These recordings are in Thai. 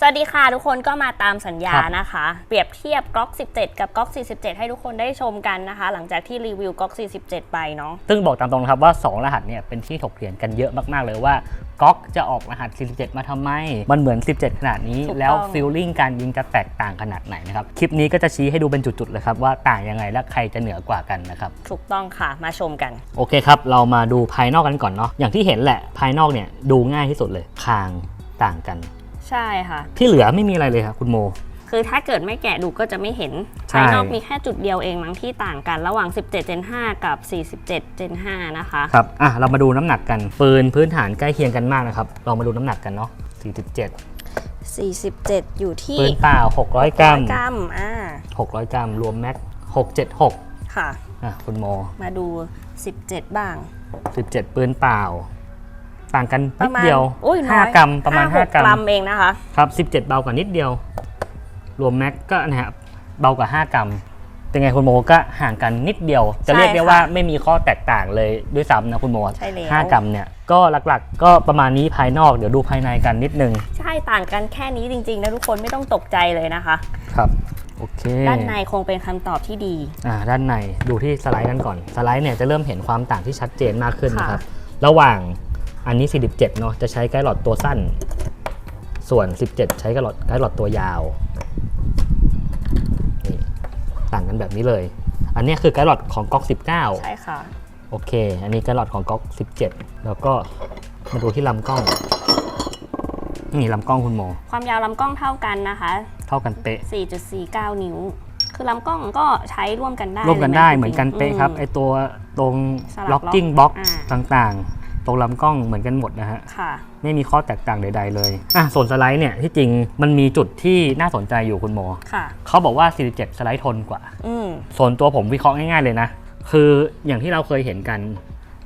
สวัสดีค่ะทุกคนก็มาตามสัญญาครับนะคะ เปรียบเทียบก๊อก 17 กับก๊อก 47 ให้ทุกคนได้ชมกันนะคะ หลังจากที่รีวิวก๊อก 47 ไปเนาะซึ่งบอกตามตรงนะครับว่า 2 รหัสเนี่ยเป็นที่ถกเถียงกันเยอะมาก ๆ เลยว่าก๊อกจะออกรหัส 47 มาทำไม มันเหมือน 17 ขนาดนี้ถูกต้องแล้วฟิลลิ่งการยิงจะแตกต่างขนาดไหนนะครับ คลิปนี้ก็จะชี้ให้ดูเป็นจุด ๆ เลยครับ ว่าต่างยังไงและใครจะเหนือกว่ากันนะครับ ถูกต้องค่ะ มาชมกัน โอเคครับ เรามาดูภายนอกกันก่อนเนาะ อย่างที่เห็นแหละ ภายนอกเนี่ยดูง่ายที่สุดเลย คางต่างกัน ใช่ค่ะ ที่เหลือไม่มีอะไรเลยครับคุณโม คือถ้าเกิดไม่แกะดูก็จะไม่เห็นใช่ ภายนอกมีแค่จุดเดียวเองมั้งที่ต่างกันระหว่าง 17 Gen 5 กับ 47 Gen 5 นะคะ ครับ อะ เรามาดูน้ำหนักกัน ปืนพื้นฐานใกล้เคียงกันมากนะครับเรามาดูน้ำหนักกันเนาะ 47 47 อยู่ที่ปืนเปล่า 600 กรัม กรัมอ่า600 กรัม รวมแม็ก 676 ค่ะ อะ คุณโม มาดู 17 บ้าง 17 ปืนเปล่า ต่างกันปนิระดมาณเดียวอุ้ยน้อย5กรัมประมาณห้5กรัมเองนะคะ ครับ17เบากว่านิดเดียว รวมแม็กก็นะฮะเบากว่า5กรัมเป็นไงคุณโมก็ห่างกันนิดเดียว จะเรียกได้ใช่ค่ะว่าไม่มีข้อแตกต่างเลยด้วยซ้ำนะคุณโมใช่แล้ว5กรัมเนี่ยก็หลักๆ ก็ประมาณนี้ภายนอกเดี๋ยวดูภายในกันนิดนึงใช่ต่างกันแค่นี้จริงๆนะทุกคนไม่ต้องตกใจเลยนะคะ ครับโอเค ด้านในคงเป็นคำตอบที่ดี อ่าด้านในดูที่สไลด์กันก่อน สไลด์เนี่ยจะเริ่มเห็นความต่างที่ชัดเจนมากขึ้นค่ะนะครับ ระหว่าง อันนี้ 47 เนาะจะใช้ไกด์หลอดตัวสั้น ส่วน 17 ใช้ไกด์หลอดไกด์หลอดตัวยาวนี่ต่างกันแบบนี้เลย อันเนี้ยคือไกด์หลอดของก๊อก 19 ใช่ค่ะ โอเค อันนี้ไกด์หลอดของก๊อก 17 แล้วก็มาดูที่ลำกล้อง นี่ลำกล้องคุณโม ความยาวลำกล้องเท่ากันนะคะ เท่ากันเป๊ะ 4.49 นิ้ว คือลำกล้องก็ใช้ร่วมกันได้ร่วมกันได้ลยเหมือนกันเป๊ะครับไอตัวตรงสลับล็อก locking box อ่า ต่างๆ ตรงลำกล้องเหมือนกันหมดนะฮะ ค่ะ ไม่มีข้อแตกต่างใด ๆ เลย อะส่วนสไลด์เนี่ยที่จริงมันมีจุดที่น่าสนใจอยู่คุณโมค่ะ เขาบอกว่า 47 สไลด์ทนกว่า อืม ส่วนตัวผมวิเคราะห์ง่ายๆเลยนะ คืออย่างที่เราเคยเห็นกัน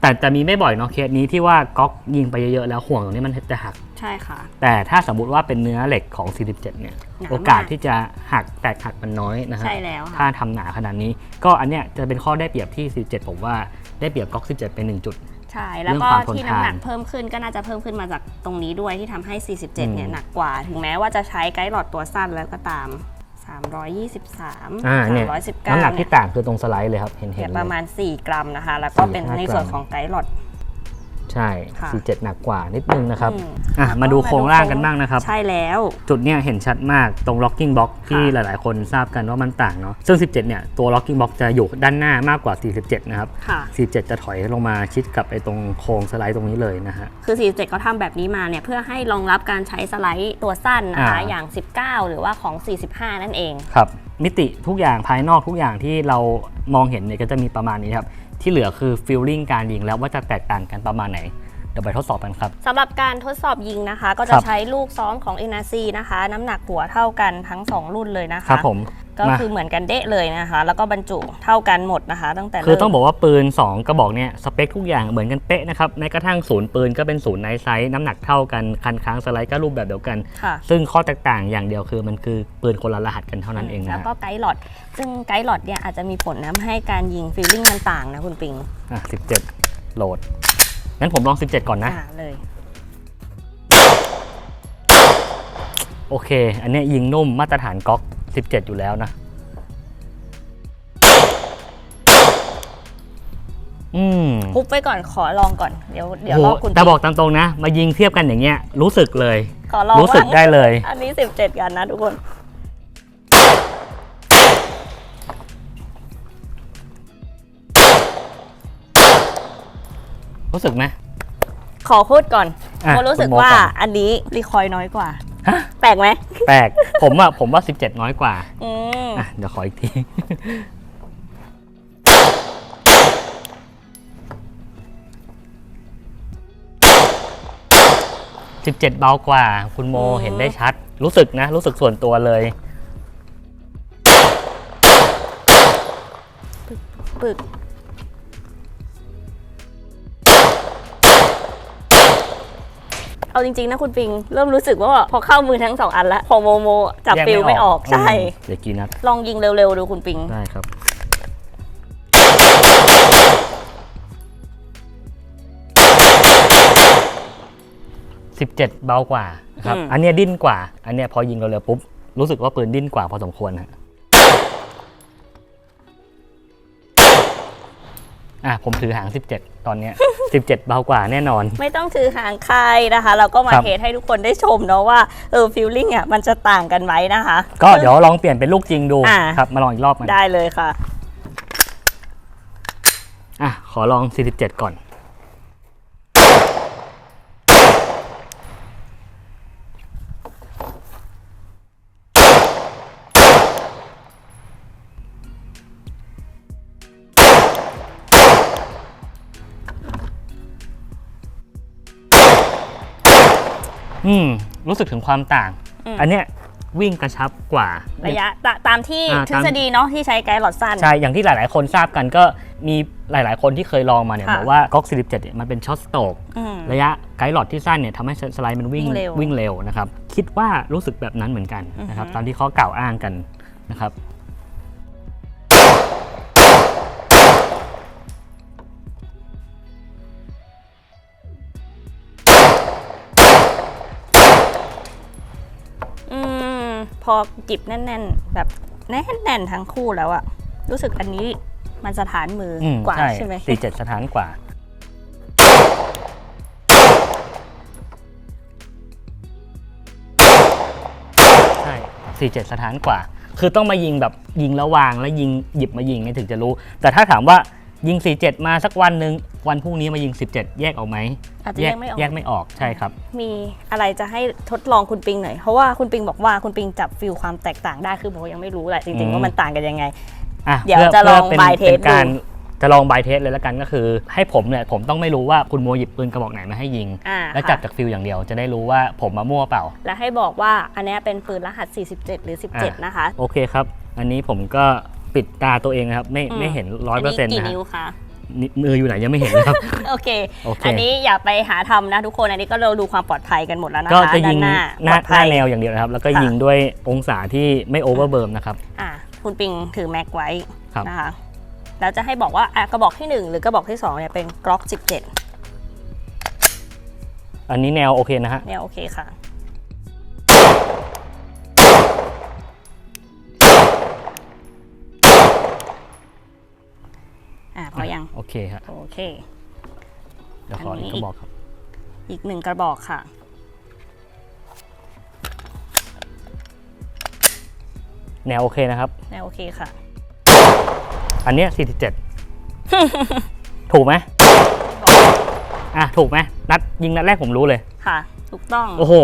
แต่จะมีไม่บ่อยเนาะเคสนี้ที่ว่าก๊อกยิงไปเยอะๆแล้วห่วงตรงนี้มันจะหัก ใช่ค่ะ แต่ถ้าสมมุติว่าเป็นเนื้อเหล็กของ 47 เนี่ย หนามาก โอกาสที่จะหักแตกหักมันน้อยนะฮะ ใช่แล้วถ้าค่ะ ทำหนาขนาดนี้ ก็อันเนี้ยจะเป็นข้อได้เปรียบที่ 47 ผมว่าได้เปรียบก๊อก 17 เป็น1จุด ใช่ แล้วก็เรื่องความทนที่น้ำหนักทานเพิ่มขึ้นก็น่าจะเพิ่มขึ้นมาจากตรงนี้ด้วยที่ทำให้ 47 เนี่ยอืมหนักกว่า ถึงแม้ว่าจะใช้ไกด์หลอดตัวสั้นแล้วก็ตาม 323 อ่าเนี่ย319น้ำหนักเนี่ที่ยต่างคือตรงสไลด์เลยครับ เห็นเห็เนี่นยเลประยมาณ 4 กรัมนะคะ แล้วก็เป็น4-5ในส่วนกรัมของไกด์หลอด ใช่ ค่ะ 47 หนักกว่านิดนึงนะครับอืมอะมาดูโครงร่างกันบ้างนะครับ ใช่แล้ว จุดเนี้ยเห็นชัดมากตรง locking box ที่หค่ะลาย ๆ คนทราบกันว่ามันต่างเนาะซึ่ง 17 เนี่ย ตัว locking box จะอยู่ด้านหน้ามากกว่า 47 นะครับ ค่ะ 47 จะถอยลงมาชิดกับไอ้ตรงโครงสไลด์ตรงนี้เลยนะฮะ คือ 47เขาทำแบบนี้มาเนี่ยเพื่อให้รองรับการใช้สไลด์ตัวสั้นนะคะ อ่า อย่าง 19 หรือว่าของ 45 นั่นเอง ครับ มิติทุกอย่างภายนอกทุกอย่างที่เรามองเห็นเนี่ยก็จะมีประมาณนี้ครับ ที่เหลือคือ feeling การยิงแล้วว่าจะแตกต่างกันประมาณไหน เดี๋ยวไปทดสอบกันครับ สำหรับการทดสอบยิงนะคะ ก็คจะรับ ใช้ลูกซ้อมของ NRC นะคะ น้ำหนักหัวเท่ากันทั้ง 2 รุ่นเลยนะคะ ครับผม ก็มา คือเหมือนกันเดะเลยนะคะ แล้วก็บรรจุเท่ากันหมดนะคะ ตั้งแต่คือเริ่มต้องบอกว่าปืน 2 กระบอกเนี่ยสเปคทุกอย่างเหมือนกันเป๊ะนะครับแม้กระทั่งศูนย์ปืนก็เป็นศูนย์ไนท์ไซส์น้ำหนักเท่ากันคันค้างสไลด์ก็รูปแบบเดียวกัน ค่ะ ซึ่งข้อแตกต่างอย่างเดียวคือมันคือปืนคนละรหัสกันเท่านั้นเองแล้วนะก็ไกด์หลอด ซึ่งไกด์หลอดเนี่ยอาจจะมีผลนะให้การยิงฟีลลิ่งมันต่างนะคุณปิงอะ17 โหลดงั้นผมลอง 17 ก่อนนะ อ่าเลย โอเค อันเนี้ยยิงนุ่มมาตรฐานก๊อก 17 อยู่แล้วนะ อืมปุ๊บไว้ก่อนขอลองก่อนเดี๋ยวเดี๋ยวโหรอคุณแต่บอกตามตรงนะ มายิงเทียบกันอย่างเงี้ย รู้สึกเลย ขอลองรู้สึกว่าได้เลย อันนี้ 17 กันนะทุกคนรู้สึกไหมขอพูดก่อนอะโมรู้สึกคุณโมว่าก่อนอันนี้รีคอยน้อยกว่าฮะ แปลกไหมแปลก ผมอะผมว่า 17 น้อยกว่าอืมอะเดี๋ยวขออีกที 17 เบากว่า คุณโมเห็นได้ชัด รู้สึกนะ รู้สึกส่วนตัวเลย ปึก เอาจริงๆนะคุณปิง เริ่มรู้สึกว่าพอเข้ามือทั้งสองอันแล้วพอโมโมจับแยกฟิลไม่ออกใช่อืมเดี๋ยวกี่นัดลองยิงเร็วๆดูคุณปิงได้ครับ17 17เบากว่านะครับอืมอันเนี้ยดิ้นกว่า อันเนี้ยพอยิงเร็วๆปุ๊บ รู้สึกว่าปืนดิ้นกว่าพอสมควรฮะ อะผมถือหาง 17 ตอนเนี้ย 17 เบากว่าแน่นอน ไม่ต้องถือหางใครนะคะ เราก็มาครับ เทสให้ทุกคนได้ชมเนาะว่าเออฟิลลิ่งอะมันจะต่างกันไหมนะคะ ก็เดี๋ยวลองเปลี่ยนเป็นลูกจริงดูอ่า ครับ มาลองอีกรอบกันได้เลยค่ะ อะขอลอง 47 ก่อน อืมรู้สึกถึงความต่าง อืม อันเนี้ยวิ่งกระชับกว่า ระยะตะตามที่อ่าทฤษฎีเนาะที่ใช้ไกด์หลอดสั้น ใช่ อย่างที่หลาย ๆ คนทราบกันก็มีหลาย ๆ คนที่เคยลองมาเนี่ยค่ะ บอกว่าก๊อก47เนี่ยมันเป็นช็อตสโตกอืม ระยะไกด์หลอดที่สั้นเนี่ยทำให้สไลด์มันวิ่งวิ่งเร็ววิ่งเร็วนะครับ คิดว่ารู้สึกแบบนั้นเหมือนกันนะครับ อือฮึ ตามที่เขากล่าวอ้างกันนะครับ มพอจิบแน่น ๆ แบบแน่นๆทั้งคู่แล้วอะรู้สึกอันนี้มันสถานมือออืมกว่าใช่ใช่ไหมสี่เจ็ดสถานกว่า ใช่สี่เจ็ดสถานกว่า คือต้องมายิงแบบยิงแล้ววางแล้วยิงหยิบมายิงเนี่ยถึงจะรู้ แต่ถ้าถามว่า ยิง 47 มาสักวันหนึ่งวันพรุ่งนี้มายิง 17 แยกออกไหมอาจจะแยแยกกไม่ออก แยกไม่ออกใช่ครับ มีอะไรจะให้ทดลองคุณปิงหน่อย เพราะว่าคุณปิงบอกว่าคุณปิงจับฟิลความแตกต่างได้คือผมยังไม่รู้แหละจริงอืๆมว่ามันต่างกันยังไง อะเดี๋ยวพื่จะลองพื่ by เป็น test เป็นการดู จะลองบายเทสเลยแล้วกันก็คือ ให้ผมเนี่ยผมต้องไม่รู้ว่าคุณโมหยิบปืนกระบอกไหนมาให้ยิง อ่าแล้วจับค่ะจากฟิลอย่างเดียวจะได้รู้ว่าผมมามั่วเปล่า และให้บอกว่าอันเนี้ยเป็นปืนรหัส 47 หรือ17 นะคะ โอเคครับ อันนี้ผมก็ ปิดตาตัวเองนะครับ ไม่อืมไม่เห็นร้อยเปอร์เซ็นต์กี่นะฮะนิ้วคะนี่มืออยู่ไหนยังไม่เห็นนะครับโอเคโอเค อันนี้อย่าไปหาทำนะทุกคน อันนี้ก็เราดูความปลอดภัยกันหมดแล้วนะคะก็จะยิงด้านหหน้าน้าหปลอดภัน้ายแนวอย่างเดียวนะครับ แล้วก็ค่ะยิงด้วยองศาที่ไม่โอเวอร์เบิร์มนะครับ อะคุณปิงถือแม็กไว้ครับนะคะ แล้วจะให้บอกว่าอะกระบอกที่ 1 หรือกระบอกที่2เนี่ยเป็นกล็อก17 อันนี้แนวโอเคนะฮะเนี่ยโอเคค่ะ อะพอยังโอเคครับโอเค เดี๋ยวขออันนี้อีกกระบอกครับ อีกหนึ่งกระบอกค่ะ แนวโอเคนะครับเนี่ยโอเคค่ะ อันเนี้ย47 ถูกไหมอะถูกไหมนัดยิงนัดแรกผมรู้เลยค่ะ ถูกต้อง โอ้โห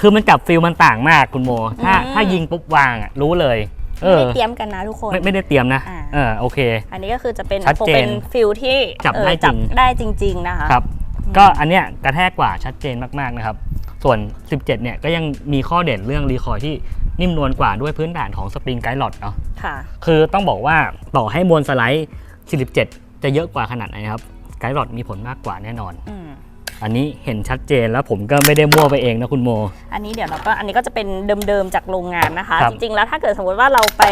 คือมันจับฟิลมันต่างมากคุณโม ถ้าอืมถ้ายิงปุ๊บวางอะรู้เลย เอไม่อ ได้เตรียมกันนะทุกคน ไม่ไม่ได้เตรียมนะ อ่า เออโอเค อันนี้ก็คือจะเป็นชัดคงเจนเป็นฟิลที่จับเออได้จริงได้จริง ๆ นะคะ ครับ ก็อันเนี้ยกระแทกกว่าชัดเจนมากๆนะครับ ส่วน 17 เนี่ยก็ยังมีข้อเด่นเรื่องรีคอยล์ที่นิ่มนวลกว่าด้วยพื้นฐานของสปริงไกด์ลอดเนาะ ค่ะ คือต้องบอกว่าต่อให้มวลสไลด์ 47 จะเยอะกว่าขนาดไหนครับ ไกด์ลอดมีผลมากกว่าแน่นอน อืม อันนี้เห็นชัดเจนแล้วผมก็ไม่ได้มั่วไปเองนะคุณโม อันนี้เดี๋ยวเราก็อันนี้ก็จะเป็นเดิมๆจากโรงงานนะคะ ครับ จริงๆแล้วถ้าเกิดสมมติว่าเราไป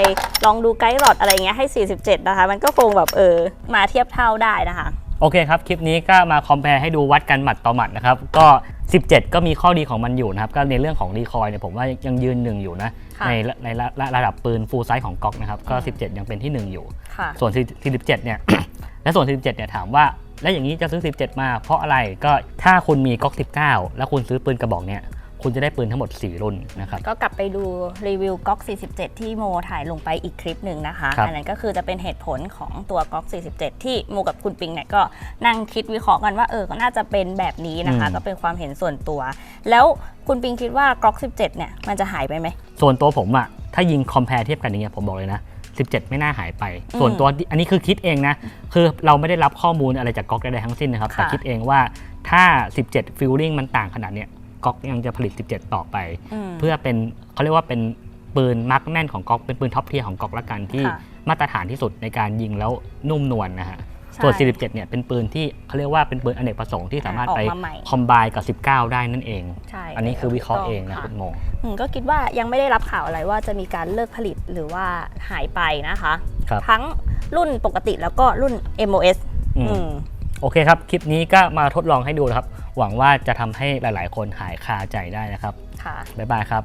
ลองดูไกด์หลอดอะไรเงี้ยให้ 47 นะคะ มันก็คงแบบเออมาเทียบเท่าได้นะคะ โอเคครับ คลิปนี้ก็มาคอมเพลให้ดูวัดกันหมัดต่อหมัดนะครับ ก็ 17 ก็มีข้อดีของมันอยู่นะครับ ก็ในเรื่องของรีคอยล์เนี่ยผมว่ายังยืนหนึ่งอยู่นะ ค่ะ ในในระระระดับปืนฟูลไซส์ของก๊อกนะครับ ก็ 17 ยังเป็นที่หนึ่งอยู่ ค่ะ ส่วน47เนี่ย และส่วน47เนี่ยถามว่า แล้วอย่างนี้จะซื้อ 17 มา เพราะอะไรก็ถ้าคุณมีก๊อก 19 แล้วคุณซื้อปืนกระบอกเนี่ยคุณจะได้ปืนทั้งหมด 4 รุ่นนะครับ ก็กลับไปดูรีวิวก๊อก47 ที่โมถ่ายลงไปอีกคลิปหนึ่งนะคะครับอันนั้นก็คือจะเป็นเหตุผลของตัวก๊อก47 ที่โมกับคุณปิงเนี่ยก็นั่งคิดวิเคราะห์กันว่าเออก็น่าจะเป็นแบบนี้นะคะ ก็เป็นความเห็นส่วนตัว แล้วคุณปิงคิดว่าก๊อก17 เนี่ยมันจะหายไปไหม ส่วนตัวผมอะถ้ายิงคอมเพลเทียบกันอย่างเงี้ยผมบอกเลยนะ 17 ไม่น่าหายไป ส่วนตัวอันนี้คือคิดเองนะ คือเราไม่ได้รับข้อมูลอะไรจากก๊อกใดๆทั้งสิ้นนะครับค่ะแต่คิดเองว่าถ้า 17ฟิลลิ่งมันต่างขนาดเนี้ยก๊อกยังจะผลิต 17 ต่อไปมเพื่อเป็นเขาเรียกว่าเป็นปืนมาร์กแน่นของก๊อกเป็นปืนท็อปเทียร์ของก๊อกละกันที่ค่ะมาตรฐานที่สุดในการยิงแล้วนุ่มนวลนะฮะใช่ ส่วน 47 เนี่ยเป็นปืนที่เขาเรียกว่าเป็นปืนอเนกประสงค์ที่สามารถออกไปมาใหม่คอมไบกับ 19 ได้นั่นเอง ใช่อันนี้คือวิเคราะห์เองนะถูกคุต้ณโม อืมก็คิดว่ายังไม่ได้รับข่าวอะไรว่าจะมีการเลิกผลิตหรือว่าหายไปนะคะ ครับ ทั้งรุ่นปกติแล้วก็รุ่น MOS อืม อืม โอเคครับ คลิปนี้ก็มาทดลองให้ดูนะครับ หวังว่าจะทำให้หลาย ๆ คนหายคาใจได้นะครับ ค่ะ บ๊ายบายครับ